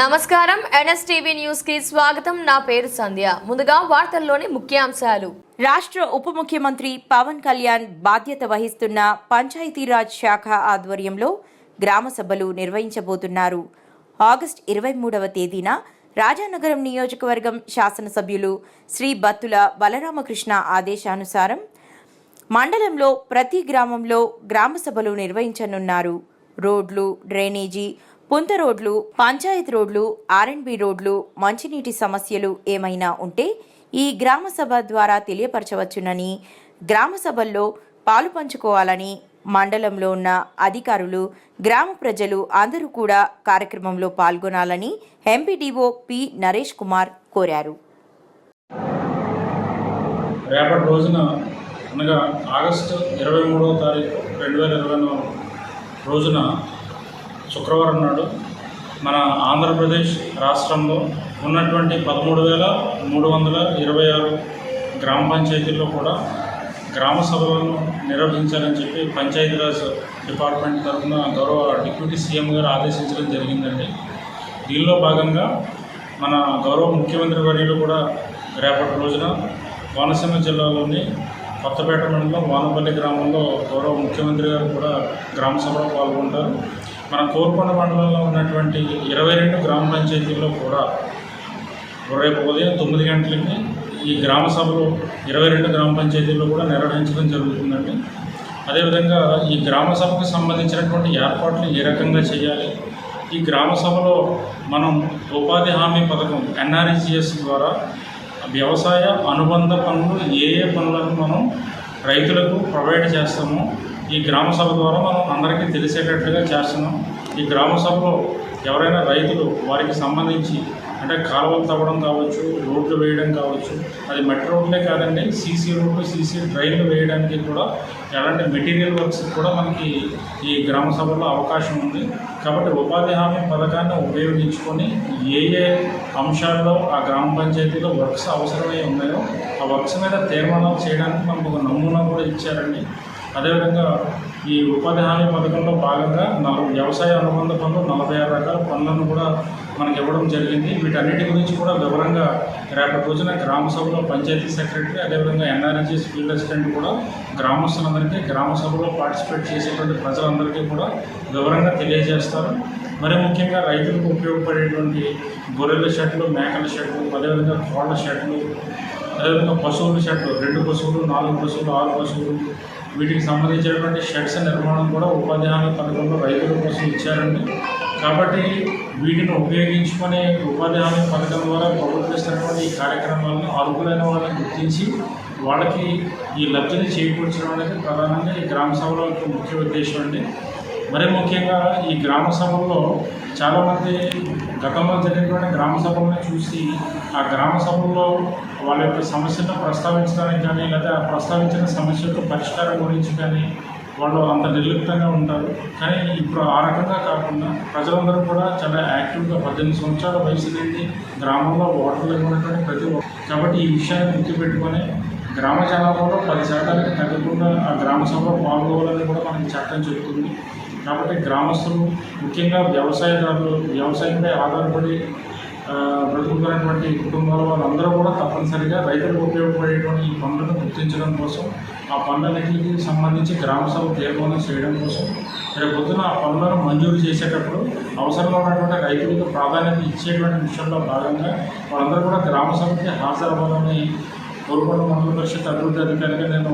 నమస్కారం. ఎన్ఎస్టీవీ న్యూస్కి స్వాగతం. నా పేరు సంధ్య. ముందుగా వార్తల్లోని ముఖ్యాంశాలు. రాష్ట్ర ఉప ముఖ్యమంత్రి పవన్ కళ్యాణ్ బాధ్యత వహిస్తున్న పంచాయతీరాజ్ శాఖ ఆధ్వర్యంలో గ్రామ సభలు నిర్వహించబోతున్నారు. ఆగస్టు ఇరవై మూడవ తేదీన రాజానగరం నియోజకవర్గం శాసనసభ్యులు శ్రీ బత్తుల బలరామకృష్ణ ఆదేశానుసారం మండలంలో ప్రతి గ్రామంలో గ్రామ సభలు నిర్వహించనున్నారు. రోడ్లు డ్రైనేజీ పుంత రోడ్లు పంచాయత్ రోడ్లు ఆర్ఎండ్బి రోడ్లు మంచినీటి సమస్యలు ఏమైనా ఉంటే ఈ గ్రామసభ ద్వారా తెలియపరచవచ్చునని గ్రామసభల్లో పాలు పంచుకోవాలని మండలంలో ఉన్న అధికారులు గ్రామ ప్రజలు అందరూ కూడా కార్యక్రమంలో పాల్గొనాలని ఎంపీడీఓ పి నరేష్ కుమార్ కోరారు. రేపటి రోజున అనగా ఆగస్టు ఇరవై మూడవ తారీఖు రెండు వేల ఇరవై నాలుగు రోజున శుక్రవారం నాడు మన ఆంధ్రప్రదేశ్ రాష్ట్రంలో ఉన్నటువంటి పదమూడు వేల మూడు వందల ఇరవై ఆరు గ్రామ పంచాయతీల్లో కూడా గ్రామ సభలను నిర్వహించాలని చెప్పి పంచాయతీరాజ్ డిపార్ట్మెంట్ తరఫున గౌరవ డిప్యూటీ సీఎం గారు ఆదేశించడం జరిగిందండి. దీనిలో భాగంగా మన గౌరవ ముఖ్యమంత్రి వర్యులు కూడా రేపటి రోజున కోనసీమ జిల్లాలోని కొత్తపేట మండలం వానపల్లి గ్రామంలో గౌరవ ముఖ్యమంత్రి గారు కూడా గ్రామ సభలో పాల్గొంటారు. మన కోరుకొండ మండలంలో ఉన్నటువంటి ఇరవై రెండు గ్రామ పంచాయతీల్లో కూడా రేపు ఉదయం తొమ్మిది గంటలకి ఈ గ్రామ సభలు ఇరవై రెండు గ్రామ పంచాయతీల్లో కూడా నిర్వహించడం జరుగుతుందండి. అదేవిధంగా ఈ గ్రామ సభకు సంబంధించినటువంటి ఏర్పాట్లు ఏ రకంగా చేయాలి? ఈ గ్రామ సభలో మనం ఉపాధి హామీ పథకం ఎన్ఆర్ఈజిఎస్ ద్వారా వ్యవసాయ అనుబంధ పనులు ఏ ఏ పనులను మనం రైతులకు ప్రొవైడ్ చేస్తామో ఈ గ్రామ సభ ద్వారా మనం అందరికీ తెలిసేటట్లుగా చేస్తున్నాం. ఈ గ్రామ సభలో ఎవరైనా రైతులు వారికి సంబంధించి అంటే కాలువలు తవ్వడం కావచ్చు రోడ్లు వేయడం కావచ్చు అది మట్టి రోడ్లే కాదండి సీసీ రోడ్లు సీసీ డ్రైన్లు వేయడానికి కూడా ఎలాంటి మెటీరియల్ వర్క్స్ కూడా మనకి ఈ గ్రామ సభలో అవకాశం ఉంది. కాబట్టి ఉపాధి హామీ పథకాన్ని ఉపయోగించుకొని ఏ ఏ అంశాల్లో ఆ గ్రామ పంచాయతీలో వర్క్స్ అవసరమై ఉన్నాయో ఆ వర్క్స్ మీద తీర్మానాలు చేయడానికి మనకు ఒక నమూనా కూడా ఇచ్చారండి. అదేవిధంగా ఈ ఉపాధి హామీ పథకంలో భాగంగా నలభై వ్యవసాయ అనుబంధ పనులు నలభై ఆరు రకాల పనులను కూడా మనకి ఇవ్వడం జరిగింది. వీటన్నిటి గురించి కూడా వివరంగా రేపటి రోజున గ్రామ సభలో పంచాయతీ సెక్రటరీ అదేవిధంగా ఎన్ఆర్ఎన్జీఎస్ ఫీల్డ్ అసిస్టెంట్ కూడా గ్రామస్తులందరికీ గ్రామ సభలో పార్టిసిపేట్ చేసేటువంటి ప్రజలందరికీ కూడా వివరంగా తెలియజేస్తారు. మరి ముఖ్యంగా రైతులకు ఉపయోగపడేటువంటి గొర్రెల షెడ్లు మేకల షెడ్లు అదేవిధంగా కోళ్ళ షెడ్లు అదేవిధంగా పశువుల షెడ్లు రెండు పశువులు నాలుగు పశువులు ఆరు పశువులు వీటికి సంబంధించినటువంటి షెడ్స్ నిర్మాణం కూడా ఉపాధి హామీ పథకంలో రైతుల కోసం ఇచ్చారండి. కాబట్టి వీటిని ఉపయోగించుకొని ఉపాధి హామీ పథకం ద్వారా ప్రభుత్విస్తున్నటువంటి ఈ కార్యక్రమాలను అర్హులైన వాళ్ళని గుర్తించి వాళ్ళకి ఈ లబ్ధిని చేకూర్చడం అనేది ప్రధానంగా ఈ గ్రామ సభలో ముఖ్య ఉద్దేశం అండి. మరి ముఖ్యంగా ఈ గ్రామ సభల్లో చాలామంది గతంలో జరిగినటువంటి గ్రామ సభలను చూసి ఆ గ్రామ సభల్లో వాళ్ళ యొక్క సమస్యలను ప్రస్తావించడానికి కానీ లేదా ప్రస్తావించిన సమస్య పరిష్కారం గురించి కానీ వాళ్ళు అంత నిర్లిప్తంగా ఉంటారు. కానీ ఇప్పుడు ఆ రకంగా కాకుండా ప్రజలందరూ కూడా చాలా యాక్టివ్గా పద్దెనిమిది సంవత్సరాల వయసు నుండి గ్రామంలో ఓటర్లు ఉన్నటువంటి ప్రతి ఒక్క కాబట్టి ఈ విషయాన్ని గుర్తుపెట్టుకొని గ్రామ జనాభాలో పది శాతానికి తగ్గకుండా ఆ గ్రామ సభలో పాల్గొవాలని కూడా మనకి చట్టం చెబుతుంది. కాబట్టి గ్రామస్తులు ముఖ్యంగా వ్యవసాయదారులు వ్యవసాయంపై ఆధారపడి బ్రతుకుతున్నటువంటి కుటుంబాల వాళ్ళందరూ కూడా తప్పనిసరిగా రైతులకు ఉపయోగపడేటువంటి ఈ పనులను గుర్తించడం కోసం ఆ పనులన్నింటికి సంబంధించి గ్రామ సభ తీర్మానం చేయడం కోసం రేపు పొద్దున ఆ పనులను మంజూరు చేసేటప్పుడు అవసరంలో ఉన్నటువంటి రైతులకు ప్రాధాన్యత ఇచ్చేటువంటి విషయంలో భాగంగా వాళ్ళందరూ కూడా గ్రామ సభకి హాజరవ్వాలని కోరుకొండ మండల పరిషత్ అభివృద్ధి అధికారిగా నేను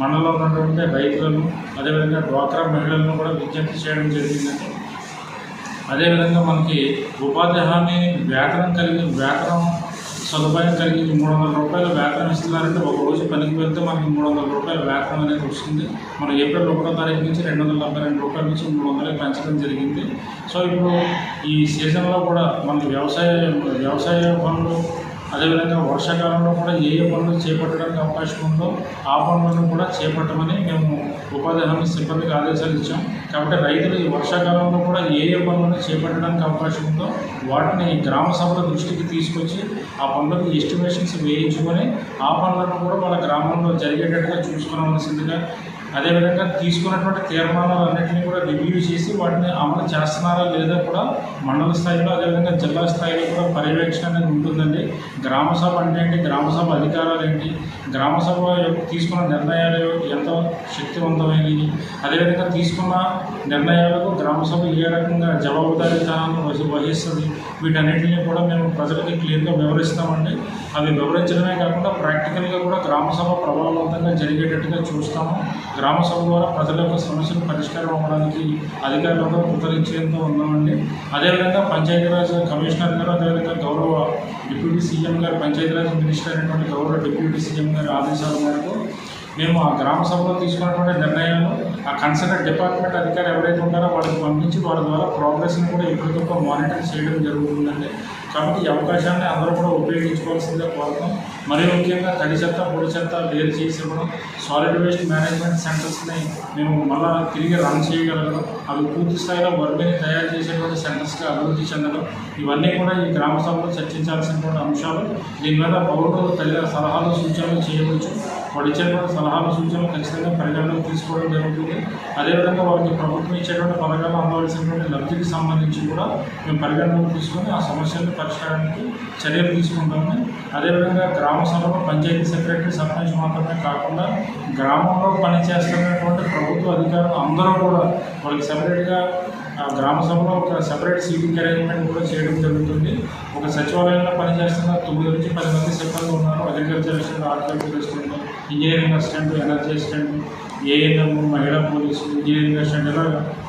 మండలంలో ఉన్నటువంటి రైతులను అదేవిధంగా డ్వాక్రా మహిళలను కూడా విజ్ఞప్తి చేయడం జరిగిందండి అదేవిధంగా మనకి ఉపాధి హామీ వేతనం కలిగి వేతనం సదుపాయం కలిగి మూడు వందల రూపాయలు వేతనం ఇస్తున్నారంటే ఒక రోజు పనికి వెళ్తే మనకి మూడు వందల రూపాయల వేతనం అనేది వస్తుంది. మనం ఏప్రిల్ ఒకటో తారీఖు నుంచి రెండు వందల డెబ్బై రెండు రూపాయల నుంచి మూడు వందలకి పెంచడం జరిగింది. సో ఇప్పుడు ఈ సీజన్లో కూడా మనకి వ్యవసాయ వ్యవసాయ పనులు అదేవిధంగా వర్షాకాలంలో కూడా ఏ ఏ పనులు చేపట్టడానికి అవకాశం ఉందో ఆ పనులను కూడా చేపట్టమని మేము ఉపాధి హామీ సిబ్బందికి ఆదేశాలు ఇచ్చాం. కాబట్టి రైతులు ఈ వర్షాకాలంలో కూడా ఏ ఏ పనులను చేపట్టడానికి అవకాశం ఉందో వాటిని గ్రామ సభల దృష్టికి తీసుకొచ్చి ఆ పనులకు ఎస్టిమేషన్స్ వేయించుకొని ఆ పనులను కూడా వాళ్ళ గ్రామంలో జరిగేటట్టుగా చూసుకోవాల్సిందిగా అదేవిధంగా తీసుకున్నటువంటి తీర్మానాలన్నింటినీ కూడా రివ్యూ చేసి వాటిని అమలు చేస్తున్నారా లేదా కూడా మండల స్థాయిలో అదేవిధంగా జిల్లా స్థాయిలో కూడా పర్యవేక్షణ అనేది ఉంటుందండి. గ్రామ సభ అంటే ఏంటి? గ్రామ సభ అధికారాలు ఏంటి? గ్రామ సభ యొక్క తీసుకున్న నిర్ణయాలు ఎంత శక్తివంతమైనవి. అదేవిధంగా తీసుకున్న నిర్ణయాలకు గ్రామ సభ ఏ రకంగా జవాబుదారీతనాన్ని వహి- వహిస్తుంది వీటన్నిటిని కూడా మేము ప్రజలకి క్లియర్గా వివరిస్తామండి. అవి వివరించడమే కాకుండా ప్రాక్టికల్గా కూడా గ్రామ సభ ప్రభావవంతంగా జరిగేటట్టుగా చూస్తాము. గ్రామ సభ ద్వారా ప్రజల యొక్క సమస్యలు పరిష్కారం అవ్వడానికి అధికారులతో కృతనిశ్చయంతో ఉన్నామండి. అదేవిధంగా పంచాయతీరాజ్ కమిషనర్ గారు అదేవిధంగా గౌరవ డిప్యూటీ సీఎం గారు పంచాయతీరాజ్ మినిస్టర్ అయినటువంటి గౌరవ డిప్యూటీ సీఎం గారి ఆదేశాల మేరకు మేము ఆ గ్రామ సభలో తీసుకున్నటువంటి నిర్ణయాలు ఆ కన్సర్న్ డిపార్ట్మెంట్ అధికారులు ఎవరైతే ఉన్నారో వాళ్ళకి పంపించి వాళ్ళ ద్వారా ప్రోగ్రెస్ని కూడా ఎప్పటికప్పుడు మానిటర్ చేయడం జరుగుతుందండి. కాబట్టి ఈ అవకాశాన్ని అందరూ కూడా ఉపయోగించుకోవాల్సిందిగా కోరుతాం మరీ ముఖ్యంగా తడి చెత్త పొడి చెత్త వేరు చేసి ఇవ్వడం సాలిడ్ వేస్ట్ మేనేజ్మెంట్ సెంటర్స్ని మేము మళ్ళా తిరిగి రన్ చేయగలగడం అవి పూర్తి స్థాయిలో వర్మిని తయారు చేసేటువంటి సెంటర్స్గా అభివృద్ధి చెందడం ఇవన్నీ కూడా ఈ గ్రామ సభలో చర్చించాల్సినటువంటి అంశాలు. దీని మీద పౌరులు తగిన సలహాలు సూచనలు చేయవచ్చు. వాళ్ళు ఇచ్చేటువంటి సలహాలు సూచనలు ఖచ్చితంగా పరిగణలోకి తీసుకోవడం జరుగుతుంది. అదేవిధంగా వాళ్ళకి ప్రభుత్వం ఇచ్చేటువంటి పథకాలు అందవలసినటువంటి లబ్ధికి సంబంధించి కూడా మేము పరిగణలోకి తీసుకొని ఆ సమస్యలను పరిష్కారానికి చర్యలు తీసుకుంటాము. అదేవిధంగా గ్రామ సభలో పంచాయతీ సెక్రటరీ సర్పంచ్ మాత్రమే కాకుండా గ్రామంలో పనిచేస్తున్నటువంటి ప్రభుత్వ అధికారులు అందరూ కూడా వాళ్ళకి సపరేట్గా ఆ గ్రామ సభలో ఒక సపరేట్ సీటింగ్ అరేంజ్మెంట్ కూడా చేయడం జరుగుతుంది. ఒక సచివాలయంలో పనిచేస్తున్న తొమ్మిది నుంచి పది మంది సిబ్బంది ఉన్నారు. Agriculture assistant horticulture assistant engineering assistant energy assistant ANM మహిళా పోలీసు ఇంజనీరింగ్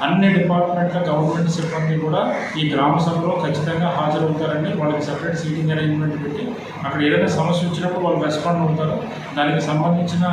అన్ని డిపార్ట్మెంట్ల గవర్నమెంట్ సిబ్బంది కూడా ఈ గ్రామ సభలో ఖచ్చితంగా హాజరవుతారండి. వాళ్ళకి సపరేట్ సీటింగ్ అరేంజ్మెంట్ పెట్టి అక్కడ ఏదైనా సమస్య వచ్చినప్పుడు వాళ్ళు రెస్పాండ్ అవుతారు. దానికి సంబంధించిన